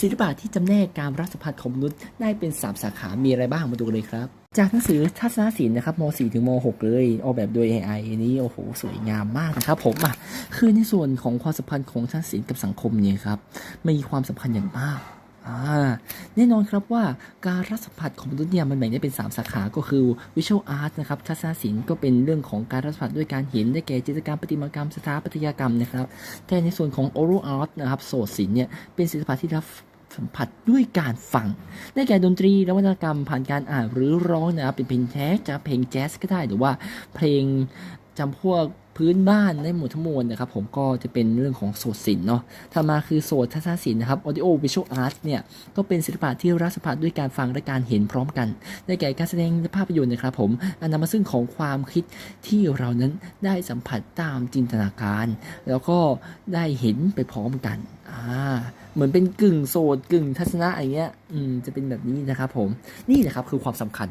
ศิลปะที่จำแนกการรับสัมผัสของมนุษย์ได้เป็น 3 สาขามีอะไรบ้างมาดูกันเลยครับ จากหนังสือทัศนศิลป์นะครับม .4 ถึงม .6 เลยออกแบบโดย AI อันนี้โอ้โหสวยงามมากนะครับผมอะคือในส่วนของความสัมพันธ์ของทัศนศิลป์กับสังคมเนี่ยครับมีความสัมพันธ์อย่างมากอ่าแน่นอนครับว่าการรับสัมผัสของมนุษย์เนี่ยมันแบ่งได้เป็น 3 สาขาก็คือ Visual Art นะครับทัศนศิลป์ก็เป็นเรื่องของการรับสัมผัสด้วยการเห็นได้แก่จิตรกรรมประติมากรรมสถาปัตยกรรมนะครับแต่ในส่วนของ Oral Art นะครับโสตศิลป์เนี่ยเป็นศิลปะที่รับ สัมผัสด้วยการฟัง ได้แก่ดนตรีและวัฒนกรรมผ่านการอ่านหรือร้องนะครับเป็นเพลงแจ๊สจะเพลงแจ๊สก็ได้หรือว่าเพลงจำพวกพื้นบ้านได้หมดทั้งมวลนะครับผมก็จะเป็นเรื่องของโสตศิลป์เนาะถัดมาคือโสตทัศนศิลป์นะครับ audio visual art เนี่ยก็เป็นศิลปะที่รับสัมผัสด้วยการฟังและการเห็นพร้อมกัน ได้แก่การแสดงภาพยนตร์นะครับผมอันนำมาซึ่งของความคิดที่เรานั้นได้สัมผัสตามจินตนาการ แล้วก็ได้เห็นไปพร้อมกัน เหมือนเป็นกึ่งโสดกึ่งทัศนะอะไรเงี้ย อืม จะเป็นแบบนี้นะครับผม นี่แหละครับคือความสำคัญ